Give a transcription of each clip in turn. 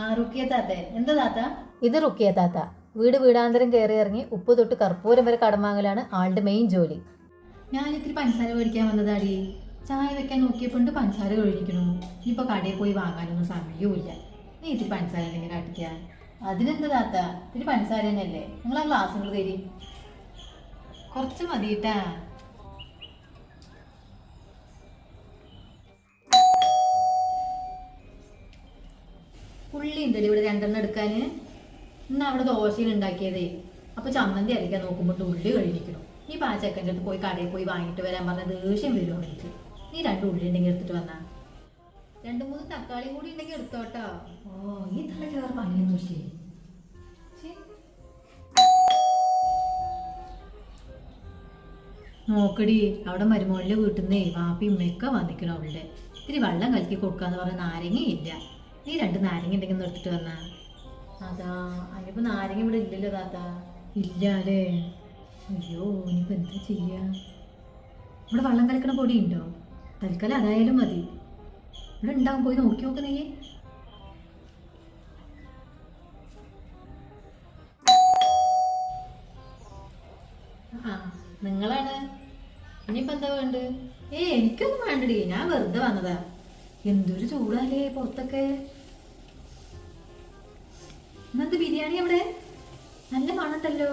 ആ റുക്കിയ താത്തേ. എന്താ താത്ത? ഇത് റുക്കിയ താത്ത. വീട് വീടാന്തരം കയറി ഇറങ്ങി ഉപ്പ് തൊട്ട് കർപ്പൂരം വരെ കടമാങ്ങലാണ് ആളുടെ മെയിൻ ജോലി. ഞാൻ ഇത്തിരി പഞ്ചസാര മേടിക്കാൻ വന്നതാടി. ചായ വെക്കാൻ നോക്കിയപ്പോണ്ട് പഞ്ചസാര കഴിക്കണു ഇനിയിപ്പോ കടയിൽ പോയി വാങ്ങാനൊന്നും സമയവുമില്ല. നീ ഇത്തിരി പഞ്ചസാര എന്തെങ്കിലും കാട്ടിക്കാൻ അതിനെന്ത് താത്ത? ഇത്തിരി പഞ്ചസാര തന്നെയല്ലേ? നിങ്ങൾ ആ ഗ്ലാസ്സുകൾ തരും. കുറച്ച് മതിയിട്ടാ ഉണ്ടല്ലോ ഇവിടെ രണ്ടെണ്ണം എടുക്കാന്? ഇന്ന് അവിടെ ദോശയിൽ ഉണ്ടാക്കിയതേ അപ്പൊ ചമ്മന്തി അരയ്ക്കാൻ നോക്കുമ്പോൾ ഉള്ളി കഴിഞ്ഞിരിക്കണം നീ പാചക്കന്റെ അടുത്ത് പോയി കടയിൽ പോയി വാങ്ങിയിട്ട് വരാൻ പറഞ്ഞ ദേഷ്യം വരുമോ എനിക്ക്. നീ രണ്ട് ഉള്ളി ഉണ്ടെങ്കിൽ എടുത്തിട്ട് വന്നാ. രണ്ട് മൂന്ന് തക്കാളി കൂടി ഉണ്ടെങ്കിൽ എടുത്തോട്ടോ. ഓ ഈ തലയ്ക്ക് വേറെ പണിയൊന്നും നോക്കടി അവിടെ മരുമോളിലെ വീട്ടിൽ നിന്നേ വാപ്പി ഉമ്മയൊക്കെ വന്നിക്കണം അവളുടെ. ഇത്തിരി വെള്ളം കലക്കി കൊടുക്കാന്ന് പറഞ്ഞ നാരങ്ങയില്ല. നീ രണ്ട് നാരങ്ങ ഉണ്ടെങ്കിൽ ഒന്ന് എടുത്തിട്ട് വന്നാ. അതാ അതിനിപ്പോ നാരങ്ങ ഇവിടെ ഇല്ലല്ലോ താത്ത. ഇല്ല അയ്യോ ഇനിയിപ്പോ എന്താ ചെയ്യാ? ഇവിടെ വെള്ളം കലക്കണ പൊടി ഉണ്ടോ തൽക്കാലം അതായാലും മതി. ഇവിടെ ഉണ്ടാവും പോയി നോക്കി നോക്ക് നീ നിങ്ങളാണ്. ഇനിയിപ്പോ എന്താ വേണ്ടത്? ഏ എനിക്കൊന്നും വേണ്ടടി. ഞാൻ വെറുതെ വന്നതാ. എന്തൊരു ചൂടാലേ പുറത്തൊക്കെ. എന്നത് ബിരിയാണി അവിടെ? നല്ല മണുണ്ടല്ലോ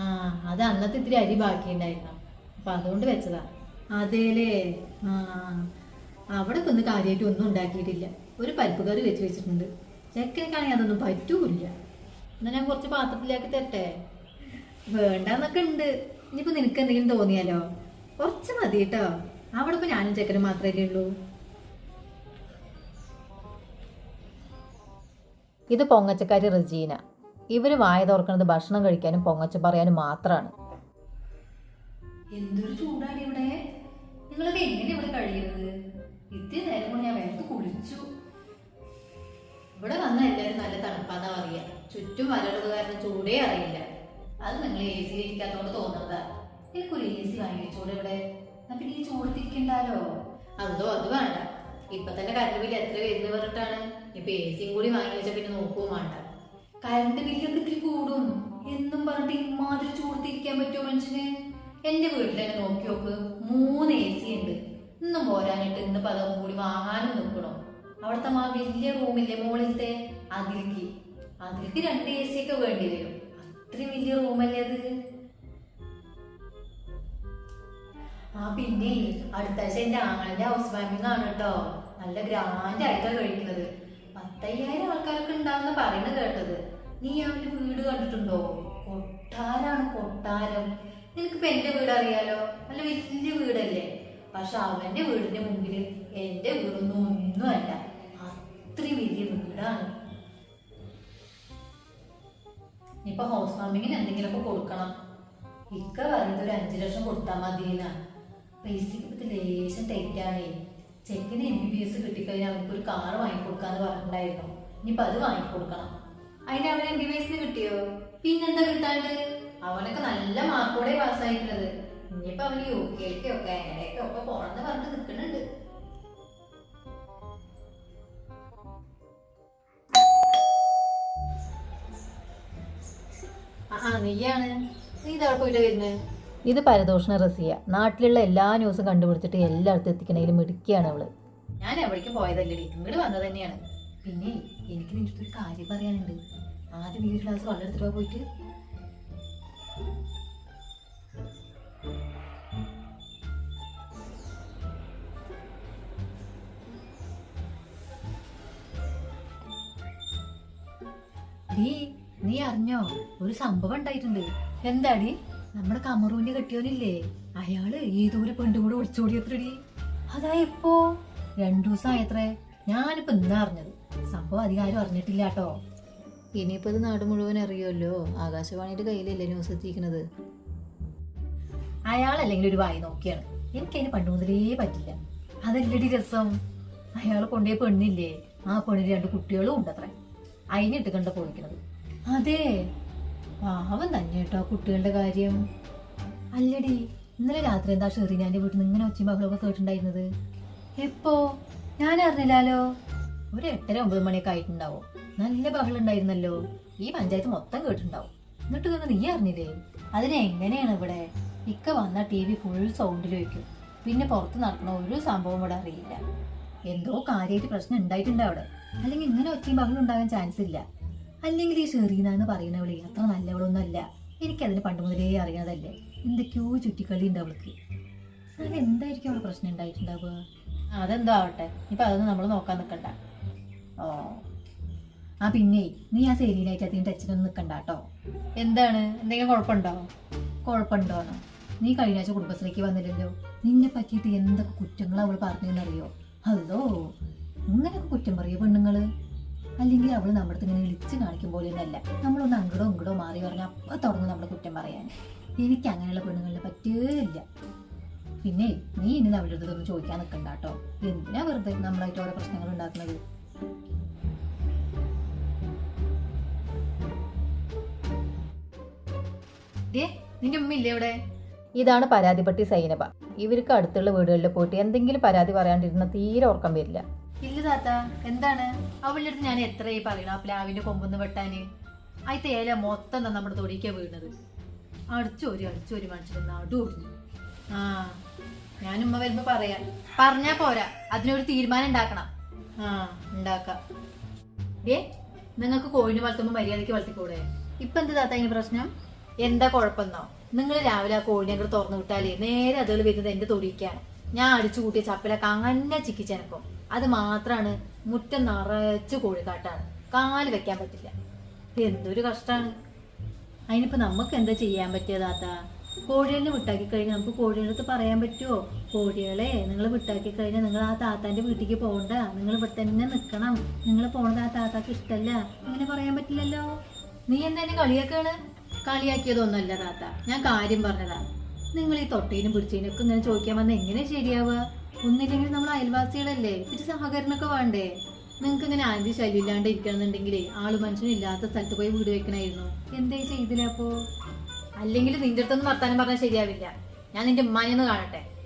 ആ അത് അന്നത്തെ ഇത്തിരി അരി ബാക്കിയുണ്ടായിരുന്നു. അപ്പൊ അതുകൊണ്ട് വെച്ചതാ. അതേലേ. ആ അവിടെ ഒന്ന് കാര്യമായിട്ട് ഒന്നും ഉണ്ടാക്കിയിട്ടില്ല. ഒരു പരിപ്പ് കറി വെച്ച് വെച്ചിട്ടുണ്ട്. ചെക്കനക്കാണെങ്കിൽ അതൊന്നും പറ്റൂല എന്നാ ഞാൻ കുറച്ച് പാത്രത്തിലേക്ക് തരട്ടെ? വേണ്ടെന്നൊക്കെ ഉണ്ട്. ഇനിയിപ്പോ നിനക്ക് എന്തെങ്കിലും തോന്നിയാലോ? കുറച്ച് മതി കേട്ടോ അവിടെ ഇപ്പൊ ഞാനും ചെക്കനും മാത്രമല്ലേ ഉള്ളൂ. ഇത് പൊങ്ങച്ചക്കാരി റജീന. ഇവർ വായ തുറക്കുന്നത് ഭക്ഷണം കഴിക്കാനും പൊങ്ങച്ച പറയാനും മാത്രമാണ് എന്തൊരു ചൂടാണ് ഇവിടെ. നിങ്ങളൊക്കെ എങ്ങനെ ഇവിടെ കഴിയുന്നത് ഇത്തിരി നേരം കൊണ്ട് ഞാൻ വേർത്ത് കുളിച്ചു. ഇവിടെ വന്ന എല്ലാവരും നല്ല തണുപ്പാന്നാ പറയാ ചുറ്റും വരളത് കാരണം ചൂടേ അറിയില്ല. അത് നിങ്ങൾ എ സി ഇരിക്കാത്തോണ്ട് തോന്നുന്നതാ എനിക്കൊരു എ സി വാങ്ങി ഇവിടെ? പിന്നെ ഈ ചൂടത്തിരിക്കണ്ടാലോ? അതോ അത് വേണ്ട. ഇപ്പൊ തന്നെ കറണ്ട് ബില്ല് എത്ര വരുന്ന പറഞ്ഞിട്ടാണ് ഇപ്പൊ എ സിയും കൂടി വാങ്ങി വെച്ചാൽ പിന്നെ നോക്കുകയും വേണ്ട കറണ്ട് ബില്ലൊക്കെ ഇത്തിരി കൂടും. എന്നും പറഞ്ഞിട്ട് ഇമാതിരി ചൂടത്തിരിക്കാൻ പറ്റുമോ മനുഷ്യന്? എന്റെ വീട്ടിൽ തന്നെ നോക്കി നോക്ക് മൂന്ന് എ സി ഉണ്ട്. ഇന്നും പോരാനിട്ട് ഇന്ന് പദവും കൂടി വാങ്ങാനും നിൽക്കണം? അവിടുത്തെ ആ വലിയ റൂമില്ലേ മുകളിലത്തെ അതിലേക്ക്. അതിലേക്ക് രണ്ട് എ സി ഒക്കെ വേണ്ടി വരും. അത്രയും വലിയ റൂമല്ലേ അത്? ആ പിന്നെ അടുത്താഴ്ച എന്റെ ആങ്ങളുടെ ഹൗസ് വാമിംഗ് ആണ് കേട്ടോ. നല്ല ഗ്രാൻഡ് ആയിട്ടാണ് കഴിക്കുന്നത്. പത്തയ്യായിരം ആൾക്കാരൊക്കെ ഉണ്ടാവുന്ന പറയണ കേട്ടത്. നീ അവന്റെ വീട് കണ്ടിട്ടുണ്ടോ? കൊട്ടാരാണ് കൊട്ടാരം. നിനക്കിപ്പോ എന്റെ വീട് അറിയാലോ? നല്ല വലിയ വീടല്ലേ? പക്ഷെ അവന്റെ വീടിന്റെ മുമ്പിൽ എന്റെ വീടൊന്നും ഒന്നുമല്ല അത്രയും വലിയ വീടാണ്. ഇപ്പൊ ഹൗസ് വാർമിങ്ങിന് എന്തെങ്കിലും ഒക്കെ കൊടുക്കണം. ഇക്ക പറയുന്നത് ഒരു അഞ്ചു ലക്ഷം കൊടുത്താൽ മതിയെന്നാണ്. പൈസക്ക് ഇപ്പത്തെ ലേശം ടൈറ്റാണേ ചെക്കിന് എം ബി ബി എസ് കിട്ടിക്കഴിഞ്ഞാൽ അവർക്ക് ഒരു കാർ വാങ്ങിക്കൊടുക്കാന്ന് പറഞ്ഞിട്ടുണ്ടായിരുന്നു. ഇനിയിപ്പൊ അത് വാങ്ങിക്കൊടുക്കണം. അതിന് അവൻ എം ബി ബി എസ് കിട്ടിയോ? പിന്നെന്താ കിട്ടാണ്ട്? അവനൊക്കെ നല്ല മാർക്കോടെ പാസ്സായിട്ടുള്ളത് ഇനിയിപ്പൊ അവന് യു കെയിലേക്കൊക്കെ അങ്ങനെയൊക്കെ ഒക്കെ പോണെന്ന് പറഞ്ഞിട്ട് നിൽക്കുന്നുണ്ട് ആ നീയാണ്? നീ ഇതവിടെ പോയിട്ട് വരുന്നത് ഇത് പരദോഷണ റസിയ. നാട്ടിലുള്ള എല്ലാ ന്യൂസും കണ്ടുപിടിച്ചിട്ട് എല്ലായിടത്തും എത്തിക്കണേലും മിടുക്കിയാണ് അവൾ. ഞാൻ എവിടേക്കും പോയതല്ലേ ഇങ്ങോട്ട് വന്നത് തന്നെയാണ്. പിന്നെ എനിക്ക് നിന്റെ ഒരു കാര്യം പറയാനുണ്ട്. ആദ്യം ഈ ഒരു ഗ്ലാസ് വെള്ളം എടുത്തിട്ട് പോയിട്ട്. നീ നീ അറിഞ്ഞോ? ഒരു സംഭവം ഉണ്ടായിട്ടുണ്ട്. എന്താടി നമ്മുടെ കമറൂന്റെ കെട്ടിയോനില്ലേ അയാൾ ഏതോ ഒരു പെണ്ണും കൂടെ ഒളിച്ചോടിയത്രടി അതാ ഇപ്പോ രണ്ടു ദിവസം ആയത്രേ ഞാനിപ്പോ ഇന്നാ അറിഞ്ഞത്. സംഭവം അധികം ആരും അറിഞ്ഞിട്ടില്ല കേട്ടോ. ഇനിയിപ്പോ ഇത് നാട് മുഴുവൻ അറിയുമല്ലോ. ആകാശവാണിയുടെ കയ്യിലല്ലേ ന്യൂസ് എത്തിക്കുന്നത് അയാളല്ലെങ്കിൽ ഒരു വായി നോക്കിയാണ്. എനിക്കതിന് പണ്ട് മുതലേ പറ്റില്ല. അതല്ലടി രസം. അയാൾ കൊണ്ടേ പെണ്ണില്ലേ? ആ പെണ്ണിന് രണ്ട് കുട്ടികളും ഉണ്ടത്രേ. അതിനിട്ട് കണ്ട പോയിക്കണത്. അതെ. പാവം തന്നെ കേട്ടോ കുട്ടികളുടെ കാര്യം. അല്ലടി ഇന്നലെ രാത്രി എന്താ ഷെറിനാന്റെ വീട്ടിൽ നിന്ന് ഇങ്ങനെ ഒച്ചയും ബഹളമൊക്കെ കേട്ടിട്ടുണ്ടായിരുന്നത്? എപ്പോ? ഞാൻ അറിഞ്ഞില്ലാലോ? ഒരു എട്ടര ഒമ്പത് മണിയൊക്കെ ആയിട്ടുണ്ടാവും. നല്ല ബഹളം ഉണ്ടായിരുന്നല്ലോ. ഈ പഞ്ചായത്ത് മൊത്തം കേട്ടിട്ടുണ്ടാവും. എന്നിട്ട് തന്നെ നീ അറിഞ്ഞില്ലേ? അതിനെങ്ങനെയാണ് ഇവിടെ? ഇക്ക വന്ന ടി വി ഫുൾ സൗണ്ടിൽ വെക്കും. പിന്നെ പുറത്ത് നടക്കുന്ന ഒരു സംഭവം ഇവിടെ അറിയില്ല. എന്തോ കാര്യമായിട്ട് പ്രശ്നം ഉണ്ടായിട്ടുണ്ട് അവിടെ. അല്ലെങ്കിൽ ഇങ്ങനെ ഒറ്റയും ബഹളം ഉണ്ടാകാൻ ചാൻസ് ഇല്ല. അല്ലെങ്കിൽ ഈ ഷെറീന എന്ന് പറയുന്നവളെ അത്ര നല്ലവളൊന്നുമല്ല. എനിക്കതിന് പണ്ട് മുതലേ അറിയാതല്ലേ. എന്തൊക്കെയോ ചുറ്റിക്കളി ഉണ്ട് അവൾക്ക്. അങ്ങനെ എന്തായിരിക്കും അവളെ പ്രശ്നം ഉണ്ടായിട്ടുണ്ടാവുക? അതെന്തോ ആവട്ടെ. ഇപ്പൊ അതൊന്നും നമ്മൾ നോക്കാൻ നിൽക്കണ്ട ഓ. ആ പിന്നെ നീ ആ സെലീനായിട്ട് അധികം ടച്ചിനൊന്നും നിൽക്കണ്ട കേട്ടോ. എന്താണ്? എന്തെങ്കിലും കുഴപ്പമുണ്ടോ? കുഴപ്പമുണ്ടോ നീ കഴിഞ്ഞ ആഴ്ച കുടുംബശ്രീക്ക് വന്നില്ലല്ലോ. നിന്നെ പറ്റിയിട്ട് എന്തൊക്കെ കുറ്റങ്ങൾ അവൾ പറഞ്ഞെന്നറിയോ ഹലോ. ഇങ്ങനെയൊക്കെ കുറ്റം പറയോ പെണ്ണുങ്ങൾ? അല്ലെങ്കിൽ അവൾ നമ്മുടെ ഇങ്ങനെ ഇളിച്ച് കാണിക്കും പോലെ ഒന്നല്ല നമ്മളൊന്ന് അങ്ങടോ ഇങ്ങടോ മാറി പറഞ്ഞാൽ അപ്പൊ തുടങ്ങും നമ്മുടെ കുറ്റം പറയാൻ. എനിക്ക് അങ്ങനെയുള്ള പെണ്ണുങ്ങളെ പറ്റുകയില്ല പിന്നെ നീ ഇനി അവളുടെ അടുത്തൊന്നും ചോദിക്കാൻ നിൽക്കണ്ട കേട്ടോ. എന്തിനാ വെറുതെ നമ്മളായിട്ട് ഓരോ പ്രശ്നങ്ങൾ ഉണ്ടാക്കുന്നത്? നിന്റെ ഉമ്മ ഇല്ലേ ഇവിടെ ഇതാണ് പരാതിപ്പെട്ടി സൈനബ. ഇവർക്ക് അടുത്തുള്ള വീടുകളിൽ പോയിട്ട് എന്തെങ്കിലും പരാതി പറയാണ്ടിരുന്ന തീരെ ഓർക്കം വരില്ല. ഇല്ല താത്ത എന്താണ്? അവളുടെ അടുത്ത് ഞാൻ എത്രയായി പറയണം ആ പ്ലാവിന്റെ കൊമ്പൊന്ന് വെട്ടാന്? അതിത്തെ ഏല മൊത്തം എന്താ നമ്മുടെ തൊടിക്കാ വീണത്? അടിച്ചോരി അടിച്ചോരി മനുഷ്യൻ നടു ഒടിഞ്ഞു ആ ഞാനുമ്മ വരുമ്പോ പറയാ. പറഞ്ഞാ പോരാ അതിനൊരു തീരുമാനം ഉണ്ടാക്കണം. ആ ഉണ്ടാക്കാം. ഏ നിങ്ങൾക്ക് കോഴിനെ വളർത്തുമ്പോ മര്യാദയ്ക്ക് വളർത്തിക്കൂടെ? ഇപ്പൊ എന്ത് താത്ത അതിന് പ്രശ്നം? എന്താ കുഴപ്പമെന്നോ? നിങ്ങൾ രാവിലെ ആ കോഴിനെ അങ്ങോട്ട് തുറന്നു വിട്ടാലേ നേരെ അതുകൾ വരുന്നത് എന്റെ തൊടിക്കാണ്. ഞാൻ അടിച്ചു കൂട്ടിയ ചപ്പിലൊക്കെ അങ്ങനെ ചിക്കിച്ചെനക്കും. അത് മാത്രാണ് മുറ്റം നിറച്ച് കോഴിക്കാട്ടാണ് കാൽ വെക്കാൻ പറ്റില്ല. എന്തൊരു കഷ്ടാണ്. അതിനിപ്പോ നമുക്ക് എന്താ ചെയ്യാൻ പറ്റിയതാത്ത കോഴികളിനെ വിട്ടാക്കി കഴിഞ്ഞാൽ നമുക്ക് കോഴികളടുത്ത് പറയാൻ പറ്റുമോ കോഴികളെ നിങ്ങൾ വിട്ടാക്കി കഴിഞ്ഞാൽ നിങ്ങൾ ആ താത്താന്റെ വീട്ടിലേക്ക് പോകണ്ട നിങ്ങൾ ഇവിടെ തന്നെ നിൽക്കണം നിങ്ങൾ പോണത് ആ താത്താക്ക് ഇഷ്ടല്ല. അങ്ങനെ പറയാൻ പറ്റില്ലല്ലോ. നീ എന്താ എന്നെ കളിയാക്കാണ്? കളിയാക്കിയതൊന്നുമല്ല താത്ത. ഞാൻ കാര്യം പറഞ്ഞതാ. നിങ്ങൾ ഈ തൊട്ടീനും പിടിച്ചീനൊക്കെ ഇങ്ങനെ ചോദിക്കാൻ വന്നാൽ എങ്ങനെ ശരിയാവുക? ഒന്നില്ലെങ്കിൽ നമ്മൾ അയൽവാസികളല്ലേ? ഇത്തിരി സഹകരണമൊക്കെ വേണ്ടേ? നിങ്ങൾക്ക് ഇങ്ങനെ ആദ്യം ശല്യം ഇല്ലാണ്ട് ഇരിക്കണമെന്നുണ്ടെങ്കിലേ ആൾ മനുഷ്യനില്ലാത്ത സ്ഥലത്ത് പോയി വീട് വെക്കണായിരുന്നു. എന്തേ ചെയ്തില്ല അപ്പോ? അല്ലെങ്കിൽ നിന്റെ അടുത്തൊന്നും വർത്താനം പറഞ്ഞാൽ ശരിയാവില്ല. ഞാൻ നിന്റെ ഉമ്മാനെന്ന് കാണട്ടെ.